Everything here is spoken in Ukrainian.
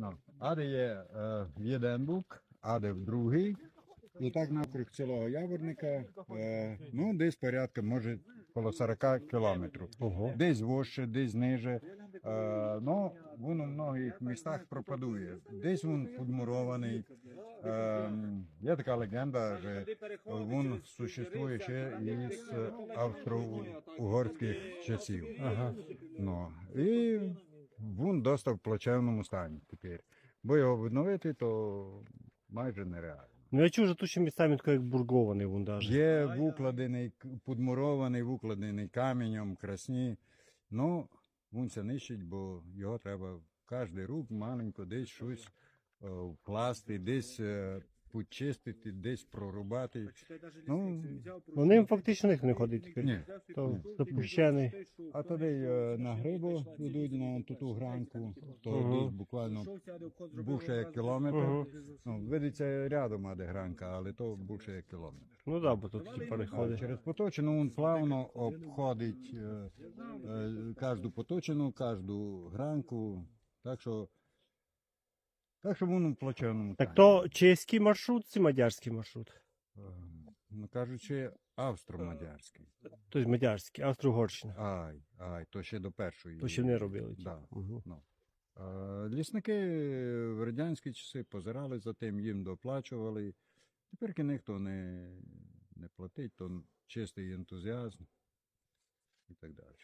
Ну, а де є е, в один бук, а де в другий. І так напрямок цілого яворника, е, ну, десь порядка, може, коло 40 кілометрів. Ого. Десь вище, десь ниже. Е, ну, він у многих містах пропадує. Десь він підмурований. Е, є така легенда, що він существує ще із австро-угорських часів. Ага. Ну, і він досить в плачевному стані тепер. Бо його відновити, то майже нереально. Ну я чув, що тут ще місцями таке як бургований вон даже. Є вукладений, підмурований, вукладений каменем, красні. Ну, він це нищить, бо його треба кожен рук маленько десь щось е, вкласти, десь е, почистити, десь прорубати. Ну, Вони фактично них не ходить тепер. ні. То запущений. А тоді е, на грибу йдуть на ту, ту гранку, то Мгм. десь буквально більше як кілометр. Мгм. Ну, видиться рядом а де гранка, але то більше як кілометр. Ну да, бо тут ті А переходить. через поточину він плавно обходить е, е, кожну поточину, кожну гранку. Так що, так що він у плачевному Так то чеський маршрут чи мадярський маршрут? Е, Ну, кажучи, австро-мадярський. Тобто мадярський, Австро-Угорщина. Ай, ай, то ще до першої. То ще не робили. Да. Мгм. Ну. Е, Лісники в радянські часи позирали за тим, їм доплачували. Тепер ніхто не, не платить, то чистий ентузіазм і так далі.